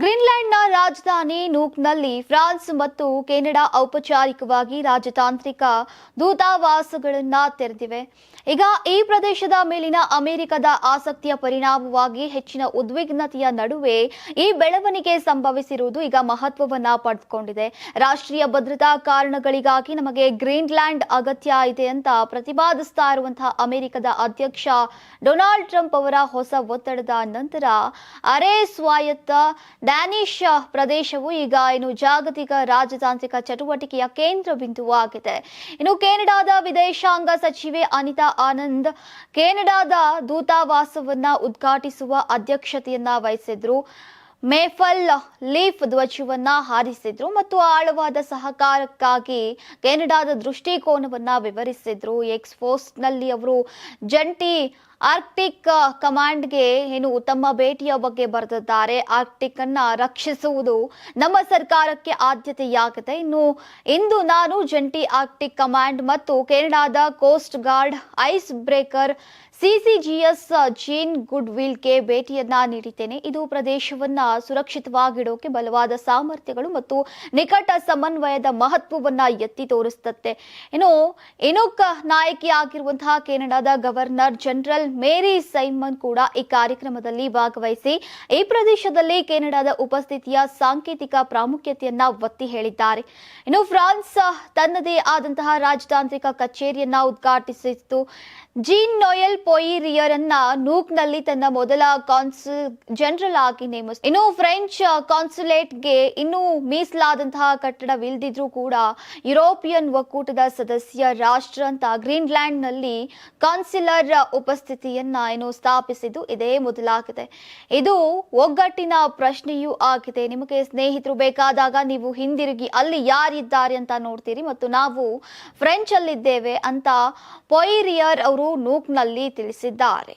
ಗ್ರೀನ್ಲ್ಯಾಂಡ್ನ ರಾಜಧಾನಿ ನೂಕ್ನಲ್ಲಿ ಫ್ರಾನ್ಸ್ ಮತ್ತು ಕೆನಡಾ ಔಪಚಾರಿಕವಾಗಿ ರಾಜತಾಂತ್ರಿಕ ದೂತಾವಾಸಗಳನ್ನು ತೆರೆದಿವೆ. ಈಗ ಈ ಪ್ರದೇಶದ ಮೇಲಿನ ಅಮೆರಿಕದ ಆಸಕ್ತಿಯ ಪರಿಣಾಮವಾಗಿ ಹೆಚ್ಚಿನ ಉದ್ವಿಗ್ನತೆಯ ನಡುವೆ ಈ ಬೆಳವಣಿಗೆ ಸಂಭವಿಸಿರುವುದು ಈಗ ಮಹತ್ವವನ್ನ ಪಡೆದುಕೊಂಡಿದೆ. ರಾಷ್ಟ್ರೀಯ ಭದ್ರತಾ ಕಾರಣಗಳಿಗಾಗಿ ನಮಗೆ ಗ್ರೀನ್ಲ್ಯಾಂಡ್ ಅಗತ್ಯ ಇದೆ ಅಂತ ಪ್ರತಿಪಾದಿಸ್ತಾ ಇರುವಂತಹ ಅಮೆರಿಕದ ಅಧ್ಯಕ್ಷ ಡೊನಾಲ್ಡ್ ಟ್ರಂಪ್ ಅವರ ಹೊಸ ಒತ್ತಡದ ನಂತರ ಅರೆ ಸ್ವಾಯತ್ತ ಡ್ಯಾನಿಶ್ ಪ್ರದೇಶವು ಈಗ ಏನು ಜಾಗತಿಕ ರಾಜತಾಂತ್ರಿಕ ಚಟುವಟಿಕೆಯ ಕೇಂದ್ರ ಬಿಂದುವಾಗಿದೆ. ಇನ್ನು ಕೆನಡಾದ ವಿದೇಶಾಂಗ ಸಚಿವೆ ಅನಿತಾ ಆನಂದ್ ಕೆನಡಾದ ದೂತಾವಾಸವನ್ನ ಉದ್ಘಾಟಿಸುವ ಅಧ್ಯಕ್ಷತೆಯನ್ನ ವಹಿಸಿದ್ರು. ಮೇಫಲ್ ಲೀಫ್ ಧ್ವಜವನ್ನ ಹಾರಿಸಿದ್ರು ಮತ್ತು ಆಳವಾದ ಸಹಕಾರಕ್ಕಾಗಿ ಕೆನಡಾದ ದೃಷ್ಟಿಕೋನವನ್ನ ವಿವರಿಸಿದ್ರು. ಎಕ್ಸ್ಪೋಸ್ಟ್ನಲ್ಲಿ ಅವರು ಜಂಟಿ ಆರ್ಕ್ಟಿಕ್ ಕಮಾಂಡ್ಗೆ ಏನು ತಮ್ಮ ಭೇಟಿಯ ಬಗ್ಗೆ ಬರೆದಿದ್ದಾರೆ. ಆರ್ಕ್ಟಿಕ್ ಅನ್ನ ರಕ್ಷಿಸುವುದು ನಮ್ಮ ಸರ್ಕಾರಕ್ಕೆ ಆದ್ಯತೆಯಾಗಿದೆ. ಇನ್ನು ಇಂದು ನಾನು ಜಂಟಿ ಆರ್ಕ್ಟಿಕ್ ಕಮಾಂಡ್ ಮತ್ತು ಕೆನಡಾದ coast guard icebreaker CCGS Jean good ವಿಲ್ಗೆ ಭೇಟಿಯನ್ನ ನೀಡಿದ್ದೇನೆ. ಇದು ಪ್ರದೇಶವನ್ನ ಸುರಕ್ಷಿತವಾಗಿಡೋಕೆ ಬಲವಾದ ಸಾಮರ್ಥ್ಯಗಳು ಮತ್ತು ನಿಕಟ ಸಮನ್ವಯದ ಮಹತ್ವವನ್ನ ಎತ್ತಿ ತೋರಿಸುತ್ತೆ. ಇನ್ನು ಇನೋಕ್ ನಾಯಕಿ ಆಗಿರುವಂತಹ ಕೆನಡಾದ ಗವರ್ನರ್ ಜನರಲ್ ಮೇರಿ ಸೈಮನ್ ಕೂಡ ಈ ಕಾರ್ಯಕ್ರಮದಲ್ಲಿ ಭಾಗವಹಿಸಿ ಈ ಪ್ರದೇಶದಲ್ಲಿ ಕೆನಡಾದ ಉಪಸ್ಥಿತಿಯ ಸಾಂಕೇತಿಕ ಪ್ರಾಮುಖ್ಯತೆಯನ್ನ ಒತ್ತಿ ಹೇಳಿದ್ದಾರೆ. ಇನ್ನು ಫ್ರಾನ್ಸ್ ತನ್ನದೇ ಆದಂತಹ ರಾಜತಾಂತ್ರಿಕ ಕಚೇರಿಯನ್ನ ಉದ್ಘಾಟಿಸಿತ್ತು. ಜೀನ್ ನೋಯಲ್ ಪೊಯಿರಿಯರ್ ಅನ್ನ ನೂಕ್ನಲ್ಲಿ ತನ್ನ ಮೊದಲ ಕಾನ್ಸುಲ್ ಜನರಲ್ ಆಗಿ ನೇಮಿಸ್ ಇನ್ನು ಫ್ರೆಂಚ್ ಕಾನ್ಸುಲೇಟ್ಗೆ ಇನ್ನೂ ಮೀಸಲಾದಂತಹ ಕಟ್ಟಡವಿಲ್ಲದಿದ್ರೂ ಕೂಡ ಯುರೋಪಿಯನ್ ಒಕ್ಕೂಟದ ಸದಸ್ಯ ರಾಷ್ಟ್ರ ಅಂತ ಗ್ರೀನ್ಲ್ಯಾಂಡ್ನಲ್ಲಿ ನಲ್ಲಿ ಕಾನ್ಸುಲರ್ ಉಪಸ್ಥಿತಿಯನ್ನ ಏನು ಸ್ಥಾಪಿಸಿದ್ದು ಇದೇ ಮೊದಲಾಗಿದೆ. ಇದು ಒಗ್ಗಟ್ಟಿನ ಪ್ರಶ್ನೆಯೂ ಆಗಿದೆ. ನಿಮಗೆ ಸ್ನೇಹಿತರು ಬೇಕಾದಾಗ ನೀವು ಹಿಂದಿರುಗಿ ಅಲ್ಲಿ ಯಾರಿದ್ದಾರೆ ಅಂತ ನೋಡ್ತೀರಿ ಮತ್ತು ನಾವು ಫ್ರೆಂಚ್ ಅಲ್ಲಿದ್ದೇವೆ ಅಂತ ಪೊಯಿರಿಯರ್ ಅವರು ನೂಕ್ನಲ್ಲಿ ತಿಳಿಸಿದ್ದಾರೆ.